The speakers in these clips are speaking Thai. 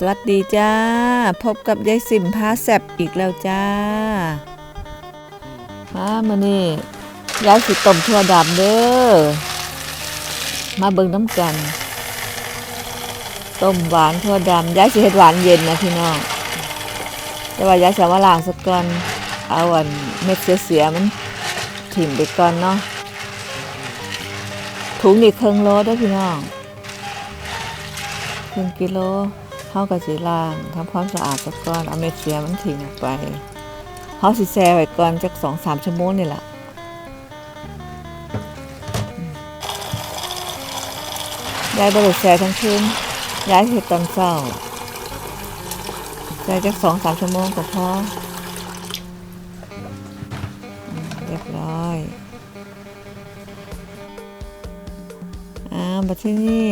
สวัสดีจ้า พบกับยายสิมพาแซบอีกแล้วจ้า มามานี่ยายสิต้มถั่วดำเด้อ มาเบิ่งน้ำกัน ต้มหวานถั่วดำยายสิเฮ็ดหวานเย็นนะพี่น้อง แต่ว่ายายจะมาล้างสักก่อน เอาอันเม็ดเสียๆมันถิ่มไปก่อนเนาะ ถุงนี่ครึ่งโลด้อพี่น้องครึ่งกิโล เฮาก็สิล้างทำความสะอาดสักก่อนเอาเม็ดเสียมันทิ้งออกไปเฮาสิแช่ไว้ก่อนจัก2-3ชั่วโมงนี่แหละยายบ่ได้แช่ทั้งคืนยายเฮ็ดตอนเช้าใส่จักสองสามชั่วโมงก็พออืมเรียบร้อยอ่าบัดที่นี่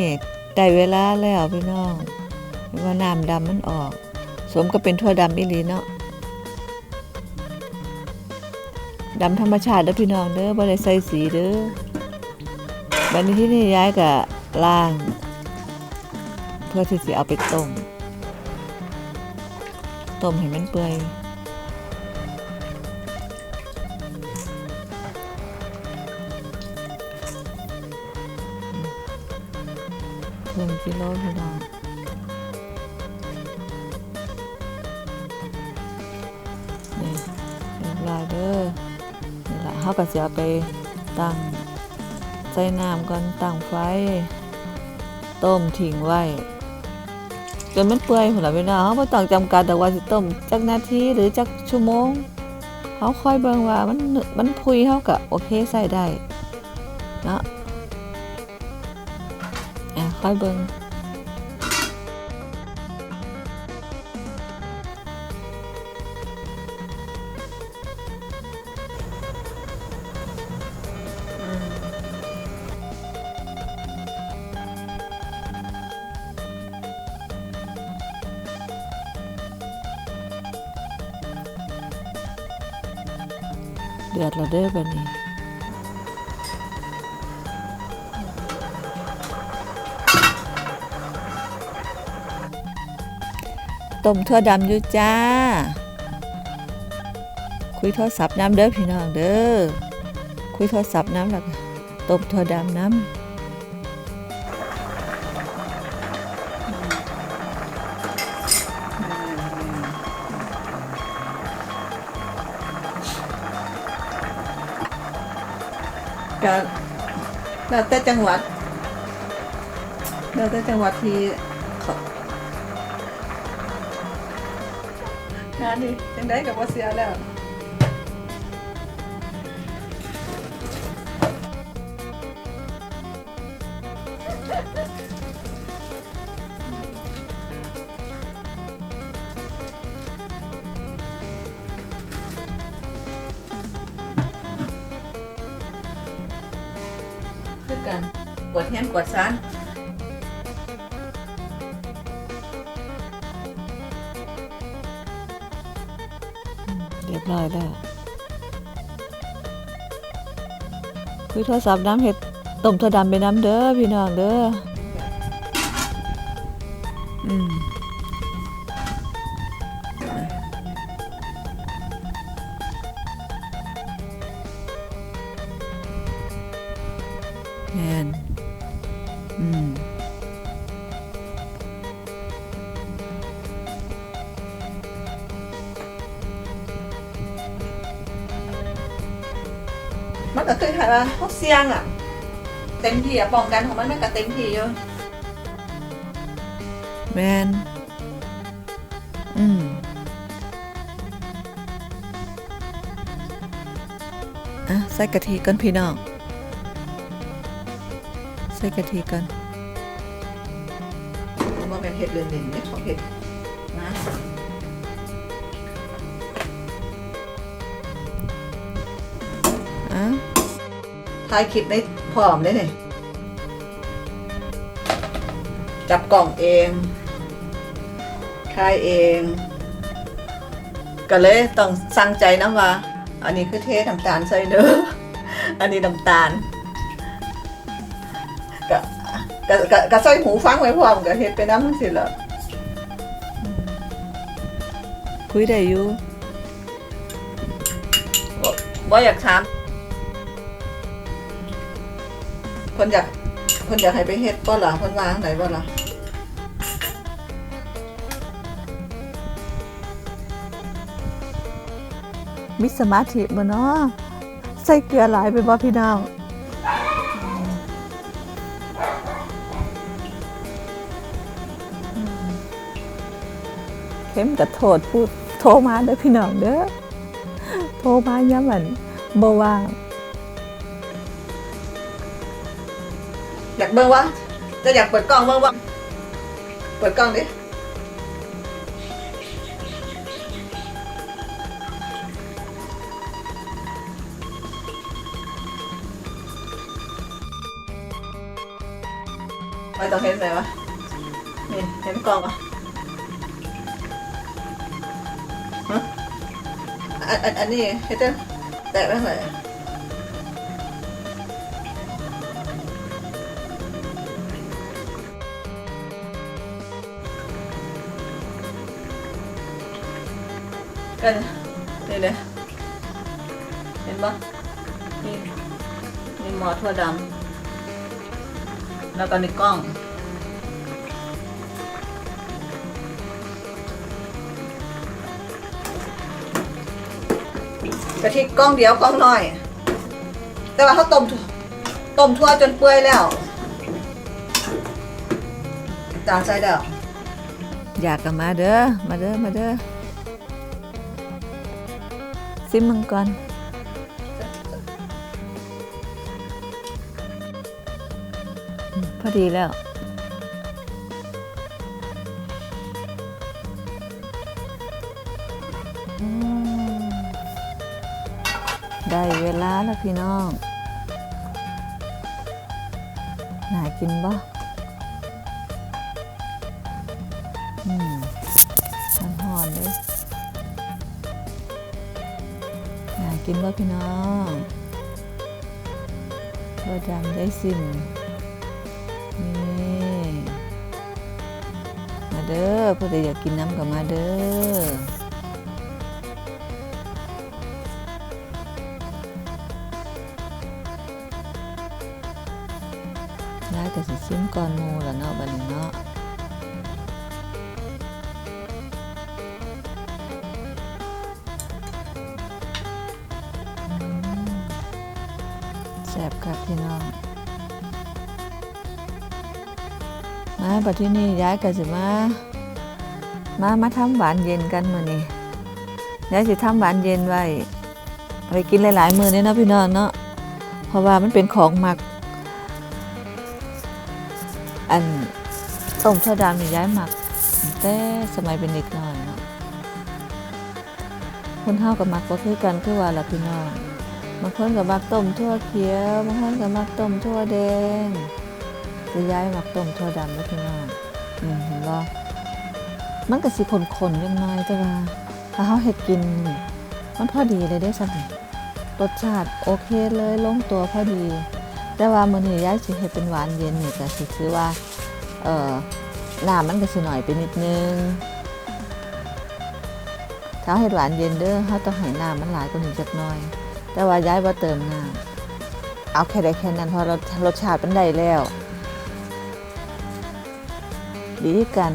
ได้เวลาแล้วพี่น้อง ว่าน้ำดำมันออก สมก็เป็นทั่วดำอีหลีเนาะดำธรรมชาติเด้อพี่น้องเด้อบ่ได้ใส่สีเด้อบัดนี้ที่นี่ย้ายกับล่าง เพื่อที่จะเอาไปต้มต้มให้มันเปื่อยหนึ่งกิโลพี่น้อง ก็จะไปตั้งใส่น้ำก่อนตั้งไฟ ต้มทิ้งไว้จนมันเปื่อยพุ่นล่ะพี่น้องเฮาบ่ต้องจำกัดแต่ว่าสิต้มจักนาทีหรือจักชั่วโมงเฮาค่อยเบิ่งว่ามันมันพุยเฮาก็โอเคใส่ได้เนาะอะค่อยเบิ่ง เดือดละเด้อบัดนี้ต้มทั่วดำอยู่จ้า คุยโทรศัพท์น้ำเด้อพี่น้องเด้อ คุยโทรศัพท์น้ำแล้วก็ต้มทั่วดำน้ำ ก็แล้วแต่จังหวัดแล้วแต่จังหวัดที่เขางานนี้จังได้กับว่าเสียแล้ว แห้งกวดซานเรียบร้อยแล้วคุยโทรศัพท์น้ำเห็ดต้มถั่วดำไปน้ำเด้อพี่น้องเด้ออืมแมน อืมมันก็คือค่ะว่าพวกเสียงอะ เต็มที่อะป้องกันของมันมันก็เต็มที่อยู่แมนอืมอะใส่กะทิก่อนพี่น้อง ใส่กะทิก่อนว่าเป็นเห็ดเรือนเด่นเนี่ยของเห็ดนะอะถ่ายคลิปได้พร้อมเลยเนี่ยจับกล่องเองถ่ายเอง ก็เลยต้องสั่งใจนะว่า อันนี้คือเทน้ำตาลใส่เด้ออันนี้น้ำตาล ก็ก็ก็ก็ใส่หูฟังไว้พร้อมก็เฮ็ดไปน้ำทั้งสิ้นแหละคุยได้อยู่บ่บ่อยากถามคนอยากคนอยากให้ไปเฮ็ดบ่ล่ะคนวางไหนบ่ล่ะมิสมาธิบ่เนาะใส่เกลือหลายไปบ่พี่น้อง เข้มกับโทษพูดโทรมาเด้อพี่น้องเด้อโทรมาย้ำมันบ่ว่างอยากเบิ่งวะจะอยากเปิดกล้องเบิ่งวะเปิดกล้องดิไม่ต้องเห็นไหนวะนี่เห็นกล้องอะ อันอันอันนี้เฮ็ดเด้อแตะไว้ไหนกันนี่เลยเห็นปะนี่นี่หมอทั่วดำแล้วก็ในกล้อง กะทิกล้องเดียวกล้องน้อย แต่ว่าเขาต้มทั่วต้มทั่วจนเปื่อยแล้วจางใจแล้วอยากกับมาเด้อมาเด้อมาเด้อซิมมังกรอืมพอดีแล้วอืม ได้เวลาแล้วพี่น้องน่ากินบ่อืมหอนๆเลยอยากกินว่พี่น้องเราจำได้สินนี่มาเด้อพอดีอยากกินน้ำกับมาเด้อ ก็สิชิมก่อนมูแล้วเนาะบัดนี้เนาะแซ่บครับพี่น้องมาปัจที่นี่ย้ายกันสิมา มามาทำหวานเย็นกันมื้อนี้ย้ายสิทำหวานเย็นไว้ไปกินหลาย ๆ มือเนี่ยเนาะพี่น้องเนาะเพราะว่ามันเป็นของหมัก อันต้มชาดำนี่ย้ายหมักแต่สมัยเป็นเด็กน้อยเนาะคนเฮากับหมักก็คือกันคือว่าล่ะพี่น้องบางคนก็มักต้มทั่วเขียวบางคนก็มักต้มทั่วแดงจะย้ายมักต้มทั่วดำแล้วพี่น้องอืมเห็นบ่มันก็สิขนๆยังน้อยแต่ว่าถ้าเฮาเฮ็ดกินมันพอดีเลยได้ซั่นนี่รสชาติโอเคเลยลงตัวพอดี แต่ว่ามื้อนี้ย้ายสิเฮ็ดเป็นหวานเย็นนี่ก็สิคือว่า เอ่อน้ำมันก็สิหน่อยไปนิดนึง ถ้าเฮ็ดหวานเย็นเด้อเฮาต้องให้น้ำมันหลายกว่านี้จักหน่อย แต่ว่าย้ายว่าเติมน้ำเอาแค่ใดแค่นั้นเพราะรสรสชาติมันได้แล้ว ดีกัน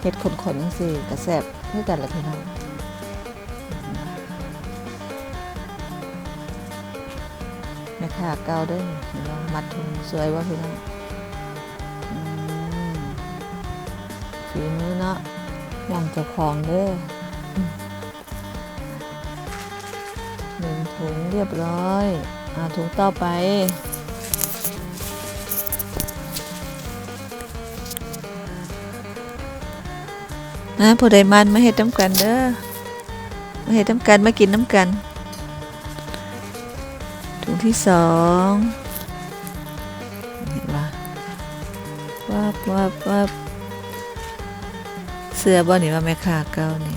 เห็ดขนๆจังซี่กระแซบเพื่อกันละพี่น้อง แม่ค้าเก่าเด้อเห็นบ่มัดถุงสวยว่าพี่น้องฝีมือเนาะอย่างเจ้าของเด้อหนึ่งถุงเรียบร้อยอาถุงต่อไปนะผู้ใดมันมาเฮ็ดน้ำกันเด้อมาเฮ็ดน้ำกันมากินน้ำกัน ถุงที่สองเห็นปะวับวับวับเสื้อบ่นี่ว่าแม่ค้าเก่านี่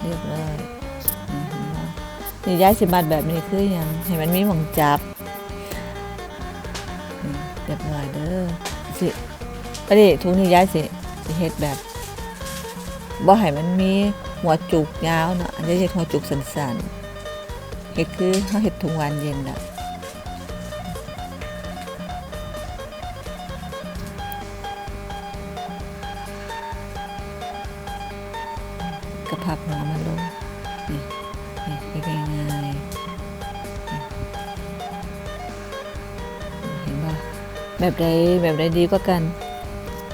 เรียบร้อยนี่ย้ายสิบัดแบบนี้คือยังให้มันมีหม่องจับเรียบร้อยเด้อสิอันนี้ถุงนี้ย้ายสิสิเฮ็ดแบบบ่ให้มันมีหัวจุกยาวเนาะอันนี้เฮ็ดหัวจุกสั้นๆ เฮ็ดคือเฮาเฮ็ดทุกวันเย็นน่ะก็พับหัวมันลงนี่นี่เฮ็ดง่ายเห็นบ่ะแบบใดแบบใดดีกว่ากัน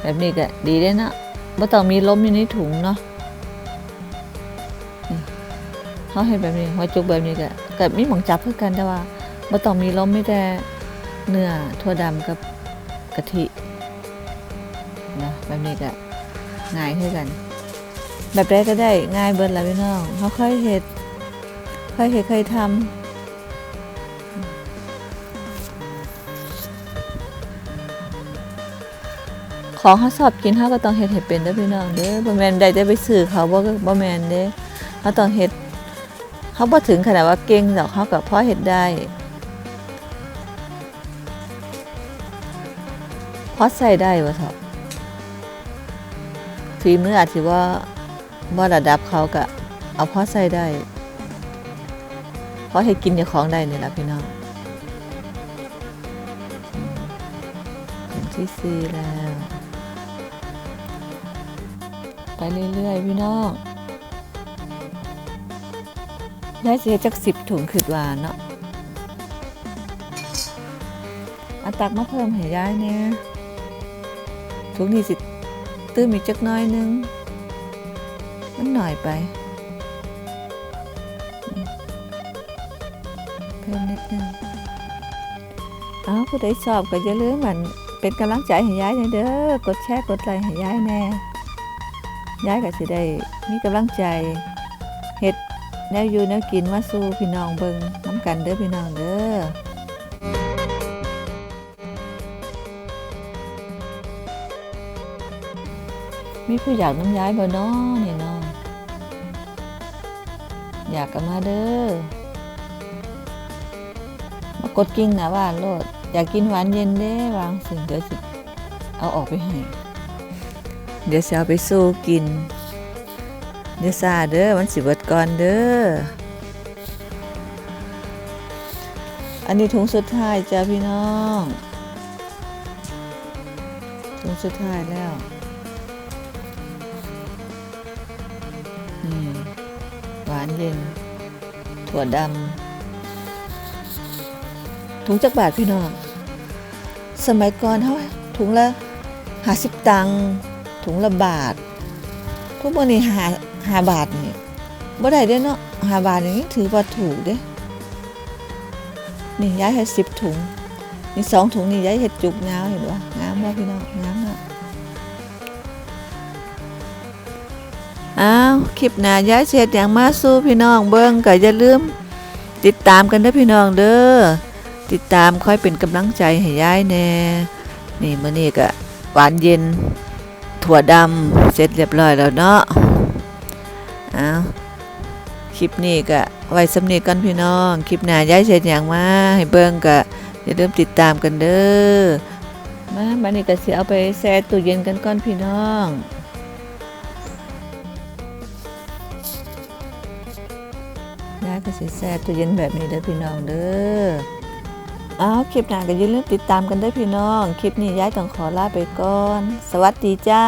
แบบนี้ก็ดีเด้นะบ่ต้องมีล้มอยู่ในถุงเนาะ เขาเห็นแบบนี้หัวจุกแบบนี้ก็ก็มีหมองจับคือกันแต่ว่าบ่ต้องมีลมมีแต่เนื้อถั่วดำกับกะทินะแบบนี้ก็ง่ายคือกัน แบบใดก็ได้ง่ายเบิดล่ะพี่น้องเขาเคยเฮ็ดเคยเฮ็ดเคยทำของเขาสอบกินเขาก็ต้องเฮ็ดให้เป็นเด้พี่น้องเด้อบ่แมนได้แต่ไปซื้อเขาบ่ก็บ่แมนเด้เขาต้องเฮ็ด เขาบ่ถึงขนาดว่าเก่งดอกเขาก็พอเฮ็ดได้พอใส่ได้ว่าเถอะฝีมืออาจสิว่าบ่ระดับเขาก็เอาพอใส่ได้พอให้กินเจ้าของได้นี่ล่ะพี่น้องถึงที่สี่แล้ว ไปเรื่อยๆพี่น้อง ได้เสียจากสิบถุงคือว่าเนาะอาตักมาเพิ่มให้ยายเนี่ยถุงนี้สิตื้มอีกจักน้อยนึง มันหน่อยไป เพิ่มนิดนึงเอาผู้ใดชอบก็อย่าลืมมันเป็นกำลังใจให้ยายหน่อยเด้อ กดแชร์กดไลค์ให้ยายแน่ยายก็สิได้มีกำลังใจเฮ็ด แนวอยู่แนวกินมาสู่พี่น้องเบิงน้ำกันเด้อพี่น้องเด้อมีผู้อยากน้ำย้ายบ่น้อนี่น้องอยากกันมาเด้อมากดกิ่งนะว่าโลด อยากกินหวานเย็นเด้วางสิเดี๋ยวสิเอาออกไปให้ เดี๋ยวสิเอาไปสู้กิน เดี๋ยวซาเด้อมันสิเบิดก่อนเด้อ อันนี้ถุงสุดท้ายจ้าพี่น้อง ถุงสุดท้ายแล้วนี่หวานเย็น ถั่วดำ ถุงจักบาทพี่น้อง สมัยก่อนเท่าไหร่ถุงละห้าสิบตังถุงละบาททุกวันนี้หา หาบาทนี่บ่ได้เด้เนาะหาบาทนี่ถือว่าถูกเด้นี่ย้ายให้สิบถุงนี่สองถุงนี่ย้ายเห็ดจุกงาวเห็นปะงามแล้วพี่น้องงามแล้วอ้าวคลิปหน้าย้ายเสร็จอย่างมาสู้พี่น้องเบิ้งก็อย่าลืม ติดตามกันเด้พี่น้องเด้อติดตามค่อยเป็นกำลังใจให้ย้ายแน่นี่มื้อนี้ก็หวานเย็นถั่วดำเสร็จเรียบร้อยแล้วเนาะ คลิปนี้ก็ไว้สำเนีกันพี่น้อง คลิปหน้าย้ายเสร็จอย่างมาให้เบิ่งก็อย่าลืมติดตามกันเด้อมาบัดนี้ก็สิเอาไปแช่ตู้เย็นกันก่อนพี่น้องย้ายก็สิแช่ตู้เย็นแบบนี้เด้อพี่น้องเด้ออ้าคลิปหน้าก็อย่าลืมติดตามกันเด้อพี่น้อง คลิปนี้ย้ายต้องขอลาไปก่อน สวัสดีจ้า